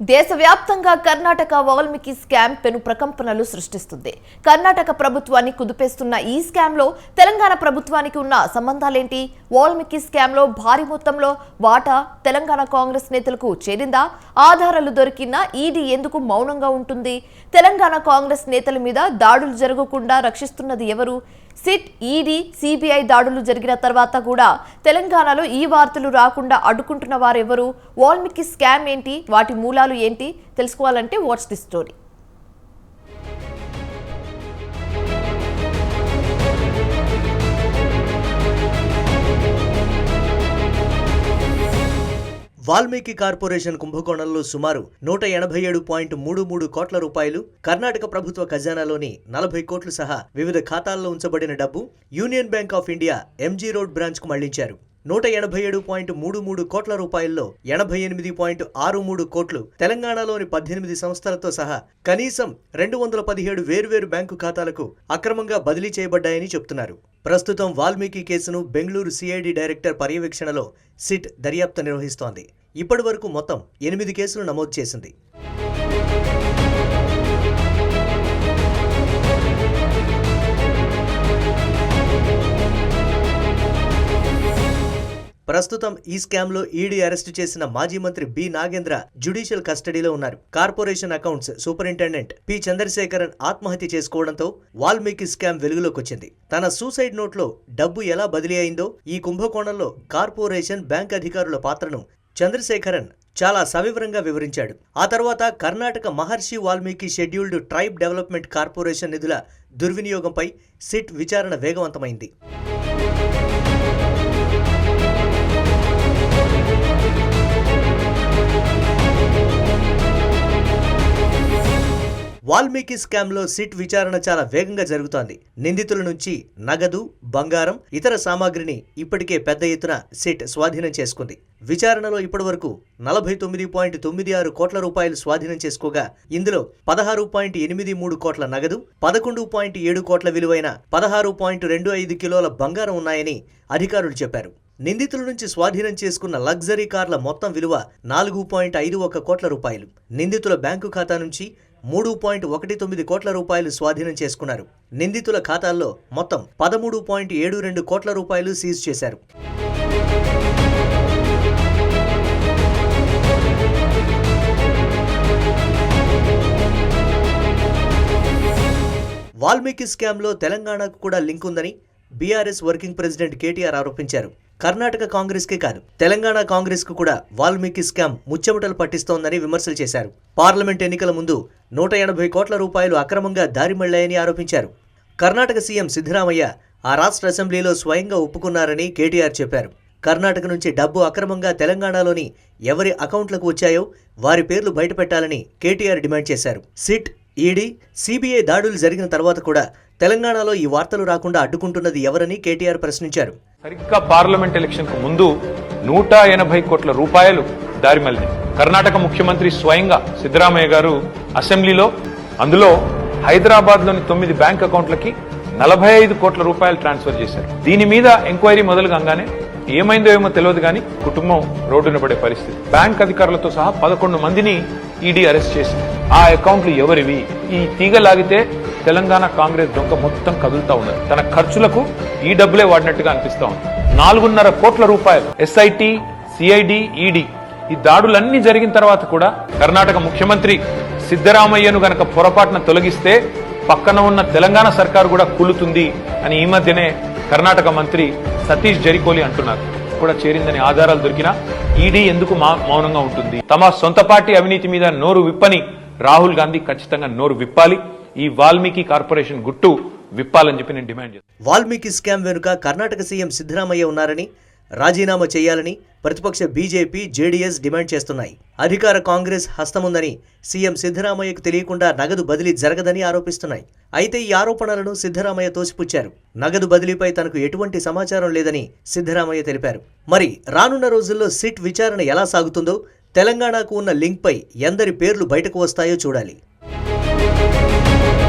దేశవ్యాప్తంగా కర్ణాటక వాల్మీకి స్కామ్ పెను ప్రకంపనలు సృష్టిస్తుంది. కర్ణాటక ప్రభుత్వాన్ని కుదిపేస్తున్న ఈ స్కామ్లో తెలంగాణ ప్రభుత్వానికి ఉన్న సంబంధాలేంటి? వాల్మీకి స్కామ్లో భారీ మొత్తంలో వాటా తెలంగాణ కాంగ్రెస్ నేతలకు చేరిందా? ఆధారాలు దొరికినా ఈడీ ఎందుకు మౌనంగా ఉంటుంది? తెలంగాణ కాంగ్రెస్ నేతల మీద దాడులు జరగకుండా రక్షిస్తున్నది ఎవరు? సిట్ ఈడీ సిబిఐ దాడులు జరిగిన తర్వాత కూడా తెలంగాణలో ఈ వార్తలు రాకుండా అడ్డుకుంటున్న వారెవరు? వాల్మీకి స్కామ్ ఏంటి? వాటి మూలాలు ఏంటి? తెలుసుకోవాలంటే what's the story. Valmiki corporation కుంభకోణంలో సుమారు నూట ఎనభై ఏడు పాయింట్ మూడు మూడు కోట్ల రూపాయలు కర్ణాటక ప్రభుత్వ ఖజానాలోని నలభై కోట్లు సహా వివిధ ఖాతాల్లో ఉంచబడిన డబ్బు Union Bank of India MG road బ్రాంచ్కు మళ్ళించారు. నూట ఎనభై ఏడు పాయింట్ మూడు మూడు కోట్ల రూపాయల్లో ఎనభై ఎనిమిది పాయింట్ ఆరు మూడు కోట్లు తెలంగాణలోని పద్దెనిమిది సంస్థలతో సహా కనీసం రెండు వందల పదిహేడు వేర్వేరు బ్యాంకు ఖాతాలకు అక్రమంగా బదిలీ చేయబడ్డాయని చెబుతున్నారు ప్రస్తుతం వాల్మీకి కేసును బెంగళూరు సిఐడి డైరెక్టర్ పర్యవేక్షణలో సిట్ దర్యాప్తు నిర్వహిస్తోంది. ఇప్పటి వరకు మొత్తం ఎనిమిది కేసులు నమోదు చేసింది. ప్రస్తుతం ఈ స్కామ్లో ఈడీ అరెస్టు చేసిన మాజీ మంత్రి బి. నాగేంద్ర జ్యుడిషియల్ కస్టడీలో ఉన్నారు. Corporation accounts superintendent P. Chandrasekharan ఆత్మహత్య చేసుకోవడంతో వాల్మీకి స్కామ్ వెలుగులోకి వచ్చింది తన సూసైడ్ నోట్లో డబ్బు ఎలా బదిలీ అయిందో ఈ కుంభకోణంలో కార్పొరేషన్ బ్యాంక్ అధికారుల పాత్రను చంద్రశేఖరన్ చాలా సవివరంగా వివరించాడు. ఆ తర్వాత Karnataka Maharshi Valmiki scheduled tribe development corporation నిధుల దుర్వినియోగంపై సిట్ విచారణ వేగవంతమైంది. వాల్మీకి స్కామ్లో సిట్ విచారణ చాలా వేగంగా జరుగుతోంది. నిందితుల నుంచి నగదు బంగారం ఇతర సామాగ్రిని ఇప్పటికే పెద్ద ఎత్తున సిట్ స్వాధీనం చేసుకుంది. విచారణలో ఇప్పటివరకు నలభై తొమ్మిది పాయింట్ తొమ్మిది ఆరు కోట్ల రూపాయలు స్వాధీనం చేసుకోగా ఇందులో పదహారు పాయింట్ ఎనిమిది మూడు కోట్ల నగదు పదకొండు పాయింట్ ఏడు కోట్ల విలువైన పదహారు పాయింట్ రెండు ఐదు కిలోల బంగారం ఉన్నాయని అధికారులు చెప్పారు. నిందితుల నుంచి స్వాధీనం చేసుకున్న లగ్జరీ కార్ల మొత్తం విలువ నాలుగు పాయింట్ ఐదు ఒక కోట్ల రూపాయలు. నిందితుల బ్యాంకు ఖాతా నుంచి మూడు పాయింట్ ఒకటి తొమ్మిది కోట్ల రూపాయలు స్వాధీనం చేసుకున్నారు. నిందితుల ఖాతాల్లో మొత్తం పదమూడు పాయింట్ ఏడు రెండు కోట్ల రూపాయలు సీజ్ చేశారు. వాల్మీకి స్కామ్లో తెలంగాణకు కూడా లింక్ ఉందని బీఆర్ఎస్ వర్కింగ్ ప్రెసిడెంట్ కేటీఆర్ ఆరోపించారు. కర్ణాటక కాంగ్రెస్కే కాదు తెలంగాణ కాంగ్రెస్కు కూడా వాల్మీకి స్కామ్ ముచ్చెమటలు పట్టిస్తోందని విమర్శలు చేశారు. పార్లమెంట్ ఎన్నికల ముందు నూట ఎనభై కోట్ల రూపాయలు అక్రమంగా దారిమళ్ళాయని ఆరోపించారు. కర్ణాటక సీఎం సిద్ధరామయ్య ఆ రాష్ట్ర అసెంబ్లీలో స్వయంగా ఒప్పుకున్నారని కేటీఆర్ చెప్పారు. కర్ణాటక నుంచి డబ్బు అక్రమంగా తెలంగాణలోని ఎవరి అకౌంట్లకు వచ్చాయో వారి పేర్లు బయటపెట్టాలని కేటీఆర్ డిమాండ్ చేశారు. సిట్ ఈడీ సిబిఐ దాడులు జరిగిన తర్వాత కూడా తెలంగాణలో ఈ వార్తలు రాకుండా అడ్డుకుంటున్నది ఎవరని కేటీఆర్ ప్రశ్నించారు. సరిగ్గా పార్లమెంట్ ఎలక్షన్కు ముందు నూట ఎనభై కోట్ల రూపాయలు దారి కర్ణాటక ముఖ్యమంత్రి స్వయంగా సిద్ధరామయ్య గారు అసెంబ్లీలో అందులో హైదరాబాద్లోని తొమ్మిది బ్యాంక్ అకౌంట్లకి నలభై ఐదు కోట్ల రూపాయలు ట్రాన్స్ఫర్ చేశారు. దీని మీద ఎంక్వైరీ మొదలు కాగానే ఏమైందో ఏమో తెలియదు కానీ కుటుంబం రోడ్డున పడే పరిస్థితి. బ్యాంక్ అధికారులతో సహా పదకొండు మందిని ఈడీ అరెస్ట్ చేసింది. ఆ అకౌంట్లు ఎవరివి? ఈ తీగ లాగితే తెలంగాణ కాంగ్రెస్ దొంగ మొత్తం కదులుతా ఉన్నది. తన ఖర్చులకు ఈ డబ్బులే వాడినట్టుగా అనిపిస్తా ఉంది. నాలుగున్నర కోట్ల రూపాయలు. ఎస్ఐటి సిఐడి ఈడి ఈ దాడులన్నీ జరిగిన తర్వాత కూడా కర్ణాటక ముఖ్యమంత్రి సిద్ధరామయ్యను గనక పొరపాటున తొలగిస్తే పక్కన ఉన్న తెలంగాణ సర్కారు కూడా కూలుతుంది అని ఈ మధ్యనే కర్ణాటక మంత్రి సతీష్ జరికోలి అంటున్నారు. కూడా చేరిందని ఆధారాలు దొరికినా ఈడీ ఎందుకు మౌనంగా ఉంటుంది? తమ సొంత పార్టీ అవినీతి మీద నోరు విప్పని రాహుల్ గాంధీ ఖచ్చితంగా నోరు విప్పాలి. ఈ వాల్మీకి కార్పొరేషన్ గుట్టు విప్పాలని చెప్పి నేను డిమాండ్ చేస్తాను వాల్మీకి స్కామ్ వెనుక కర్ణాటక సీఎం సిద్ధరామయ్య ఉన్నారని రాజీనామా చేయాలని ప్రతిపక్ష బీజేపీ జేడీఎస్ డిమాండ్ చేస్తున్నాయి. అధికార కాంగ్రెస్ హస్తముందని సీఎం సిద్ధరామయ్యకు తెలియకుండా నగదు బదిలీ జరగదని ఆరోపిస్తున్నాయి. అయితే ఈ ఆరోపణలను సిద్ధరామయ్య తోసిపుచ్చారు. నగదు బదిలీపై తనకు ఎటువంటి సమాచారం లేదని సిద్ధరామయ్య తెలిపారు. మరి రానున్న రోజుల్లో సిట్ విచారణ ఎలా సాగుతుందో తెలంగాణకు ఉన్న లింక్పై ఎందరి పేర్లు బయటకు వస్తాయో చూడాలి. Thank you.